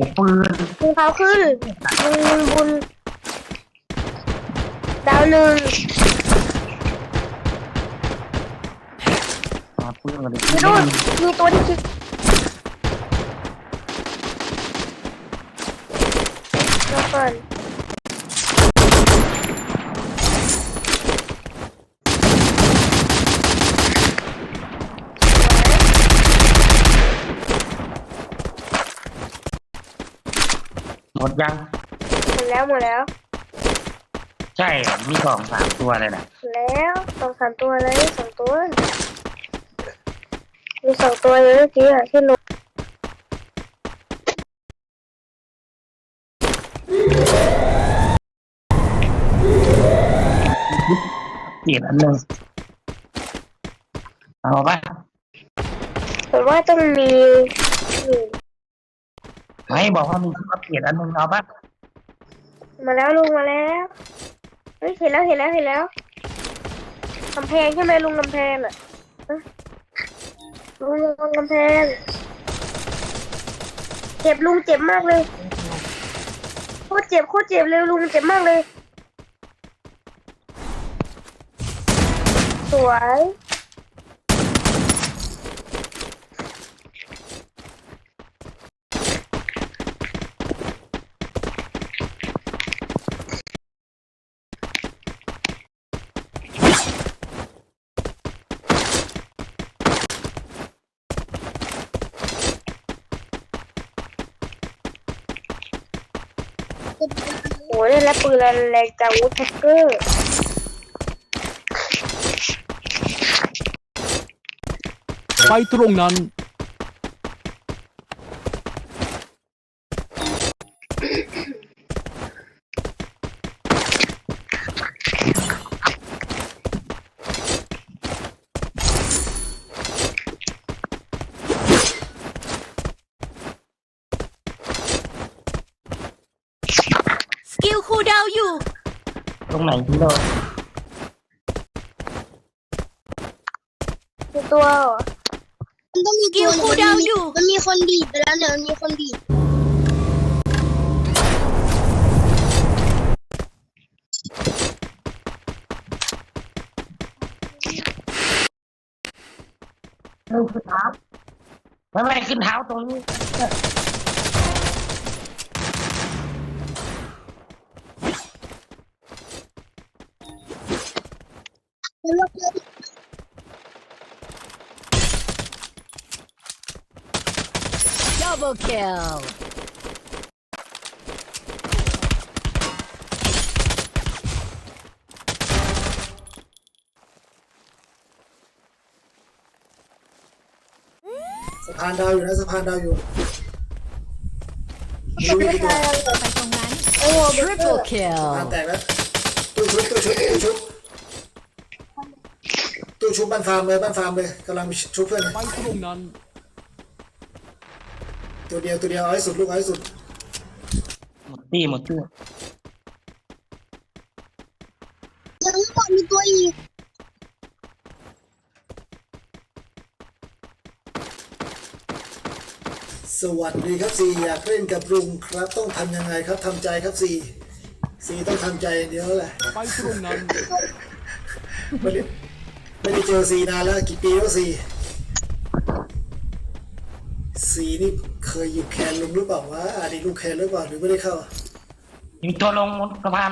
โอ้โหปืนยิงเขาขึ้นบุญบุญดาวหนึ่งมาปืนกันเลยมีรุ่นมีตัวที่คิดเราเปิด หมดยังหมดแล้วหมดแล้วใช่เหรอมีสองสามตัวเลยนะหมดแล้วสองสามตัวเลยสองตัวมีสองตัวเลยเมื่อกี้อะที่ลงเปลี่ยนอันหนึ่งเอาปะผมว่าต้องมีนี่ ไม่บอกว่ามีชุดเปลี่ยนอันหนึ่งเอาปะมาแล้วลุงมาแล้วเฮ้ยเห็นแล้วเห็นแล้วเห็นแล้วกำแพงใช่ไหมลุงกำแพงอะฮะลุงลุงกำแพงเจ็บลุงเจ็บมากเลยโคตรเจ็บโคตรเจ็บเลยลุงเจ็บมากเลย สวย โอ้ย แล้ปืนแรงจากวูดแท็กเกอร์ไปตรงนั้น สกิลคูลดาวน์อยู่ ต รงไหนที่โดนมีตัวเหรอมันต้องมีสกิลคูลดาวน์อยู่ มันมีคนดีดไปแล้วเนี่ยมันมีคนดีดเริ่มขึ้นเท้าไม่ไม่ขึ้นเท้าตรงนี้ แล้วเราเจอดับเบิลคิลสะพานดาวอยู่นะสะพานดาวอยู่ไม่ใช่ไปตรงนั้น โอ้โหทริปเปิลคิลสะพานแตกแล้วตู้ชุบตู้ชุบ ตู้ชุบตู้ชุบบ้านฟาร์มเลยบ้านฟาร์มเลยกำลังชุบเพื่อนไปตรงนั้น ตัวเดียวตัวเดียวเอาให้สุดลูกเอาให้สุดหมดตี้หมดตี้ยังไม่หมดมีตัวอีกสวัสดีครับสี่อยากเล่นกับลุงครับ ต้องทำยังไงครับทำใจครับสี่สี่ต้องทำใจอย่างเดียวแหละไปตรงนั้น ไม่ได้ไม่ได้เจอสี่นานแล้วกี่ปีแล้วสี่สี่นี่เคยอยู่แคนลุงหรือเปล่าวะอันนี้ลุงแคนหรือเปล่าหรือไม่ได้เข้ามีตัวลงบนสะพาน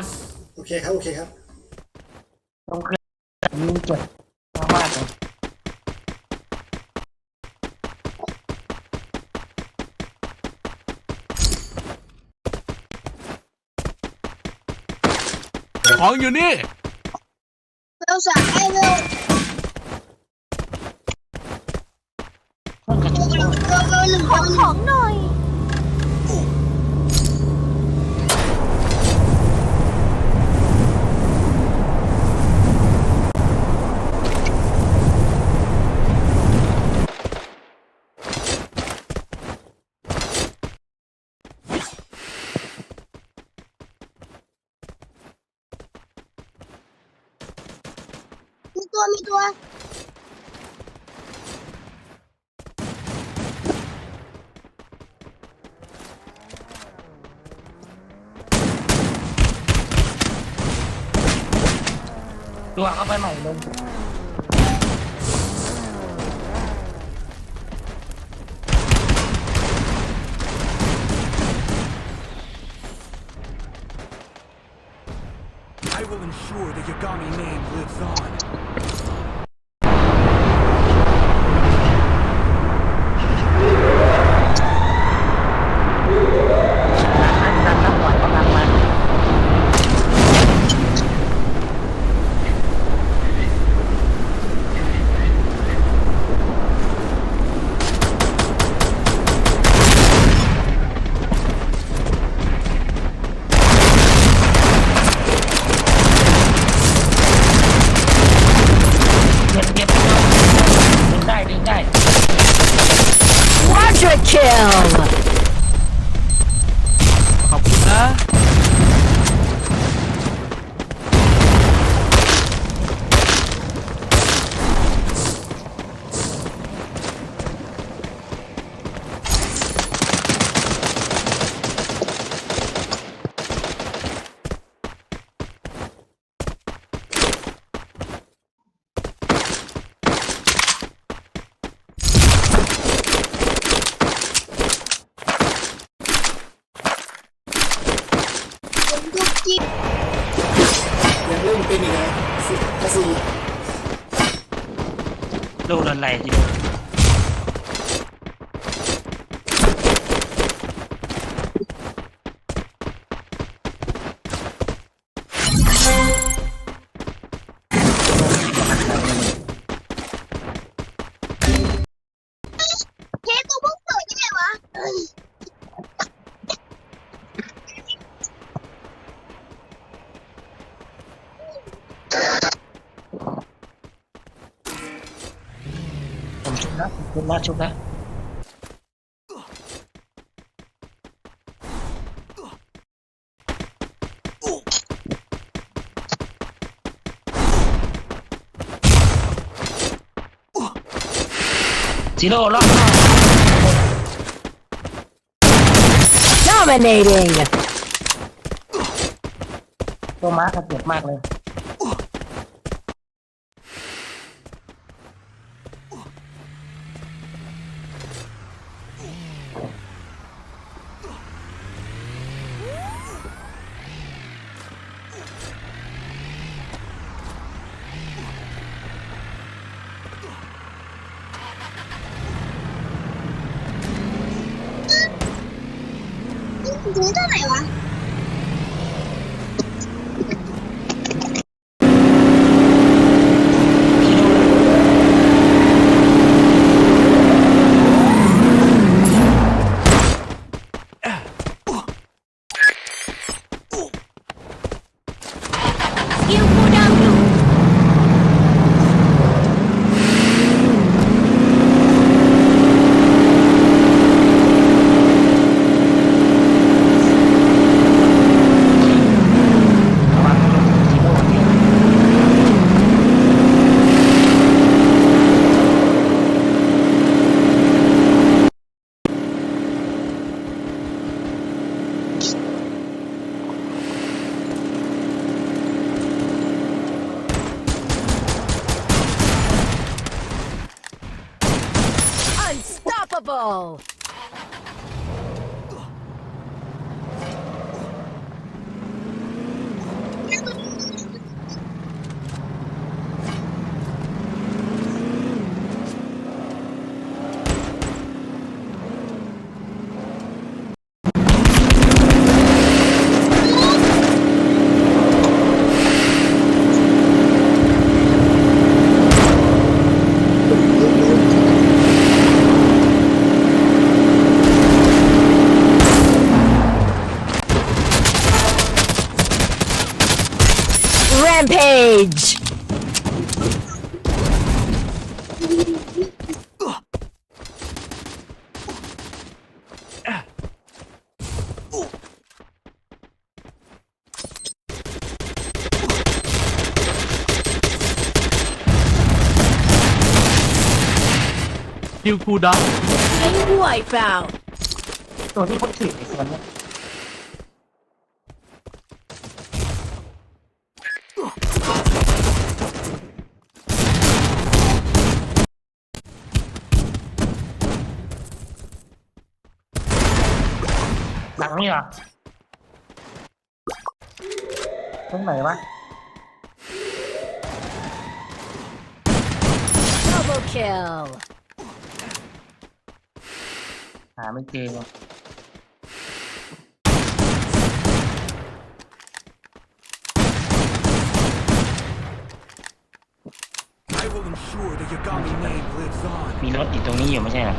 โอเคครับโอเคครับตรงเครื่องมีเจ็บมากเลยของอยู่นี่ เราสามไอ้เร็ว ตัวเราหนึ่งขอของหน่อย มีตัวมีตัว ตัวเข้าไปใหม่ลง I will ensure the Yagami name lives on นั่นนั่นนั่นปล่อยกำลังมา เก็บเก็บดึงได้ดึงได้ Quadra kill ขอบคุณนะ ผมทุกที ยัง เป็นอีกเหรอสิสีโดนอะไรทีเดีย ชุบนะชุบนะชุบนะซีโร่รอบนอก Dominating ตัวม้าเขาเจ็บมากเลย ถึงเท่ Whoa! Rampage! คิวคูลดาวน์ Wipeout! ตัวที่เขาถือไอ้ตัวเนี้ย นี่เหรอตรงไหนวะ Double kill! หาไม่เจอว่ะ I will ensure the Yagami name lives on. มีรถอยู่ตรงนี้อยู่ไม่ใช่เหรอ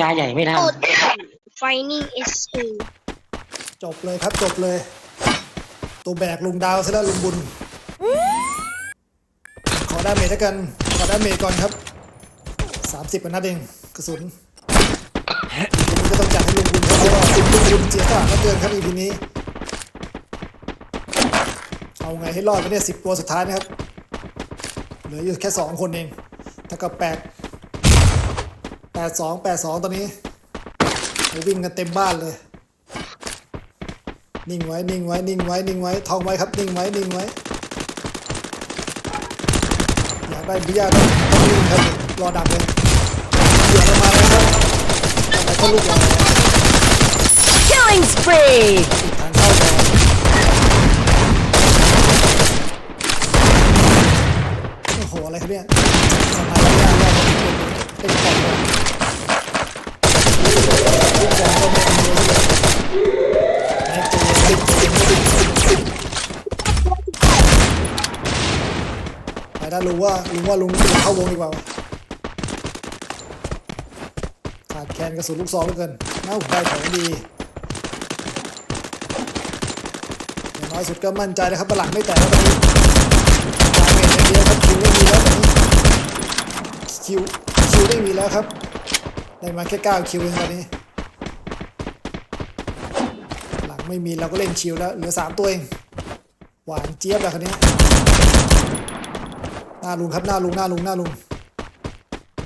ยาใหญ่ไม่ทันโอดไฟนิ่งเอสเอจบเลยครับจบเลย ตัวแบกลุงดาวซะแล้วลุงบุญ ขอดาเมจแล้วกัน ขอดาเมจก่อนครับ30นัดเองกระสุนทีนี้ก็ต้องจัดให้ลุงบุญครับเพราะว่าลุงบุญเสียสละเหลือเกินครับอีพีนี้ เอาไงให้รอดไปเนี่ยสิบตัวสุดท้ายนะครับ เหลืออยู่แค่สองคนเองถ้ากับแปด แปดสองแปดสองตอนนี้วิ่งกันเต็มบ้านเลย นิ่งไว้ นิ่งไว้ นิ่งไว้ นิ่งไว้ท่องไว้ครับ นิ่งไว้ นิ่งไว้ อยากได้บิยาต้องต้องนิ่งครับ รอดักเลยเดี๋ยวเรามาแล้วครับอะไรก็ลูกเรา Killing spree! ทางเข้าก่อนโอ้โห อะไรครับเนี่ยสมัยบิยารอบนี้เป็น เป็นกล่องลูกกล่องก็ไม่มีเลยในตัวลิงลิงลิงลิงไปถ้ารู้ว่าลุงว่าลุงเข้าวงดีกว่าขาดแคลนกระสุนลูกซองเหลือเกินน่าหุ่นได้ของดีอย่างน้อยสุดก็มั่นใจนะครับว่าหลังไม่แตกแล้วตอนนี้ดาเมจอย่างเดียวครับคิวไม่มีแล้วตอนนี้คิว คิวไม่มีแล้วครับได้มาแค่9คิวเองตอนนี้ หลังไม่มีเราก็เล่นคิวแล้วเหลือสามตัวเอง หวานเจี๊ยบแล้วคันนี้หน้าลุงครับหน้าลุงหน้าลุงหน้าลุง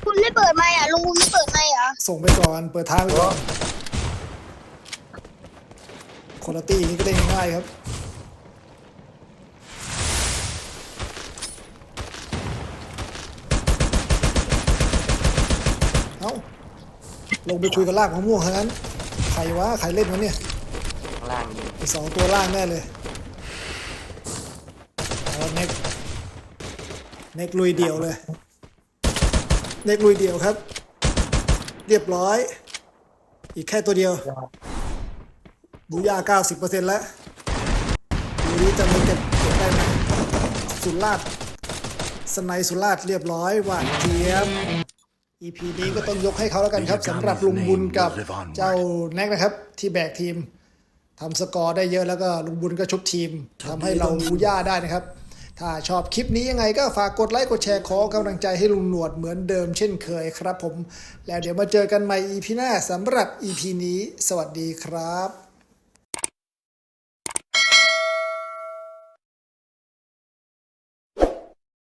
คุณไม่เปิดไมค์อะลุงคุณไม่เปิดไมค์เหรอส่งไปก่อนเปิดทางไปก่อนคนละตี้นี้ก็เล่นง่ายๆครับ เอา ลงไปคุยกับลากมะม่วงทั้งนั้นใครวะใครเล่นวะเนี่ยข้างล่างยิงไอสองตัวล่างแน่เลยเอาเน็กเน็กลุยเดี่ยวเลยเน็กลุยเดี่ยวครับ เรียบร้อย อีกแค่ตัวเดียวบูย่า90%แล้วดูนี้จะไม่เก็บเก็บได้ไหมสุราษฎร์สไนสุราษฎร์เรียบร้อยหวานเจี๊ยบ EP นี้ก็ต้องยกให้เขาแล้วกันครับสำหรับลุงบุญกับเจ้าแน็กนะครับ ที่แบกทีมทำสกอร์ได้เยอะแล้วก็ลุงบุญก็ชุบทีมทำให้เราบูย่าได้นะครับ ถ้าชอบคลิปนี้ยังไงก็ฝากกดไลค์กดแชร์ขอกำลังใจให้ลุงหนวดเหมือนเดิมเช่นเคยครับผม แล้วเดี๋ยวมาเจอกันใหม่ EP หน้าสำหรับ EP นี้ สวัสดีครับ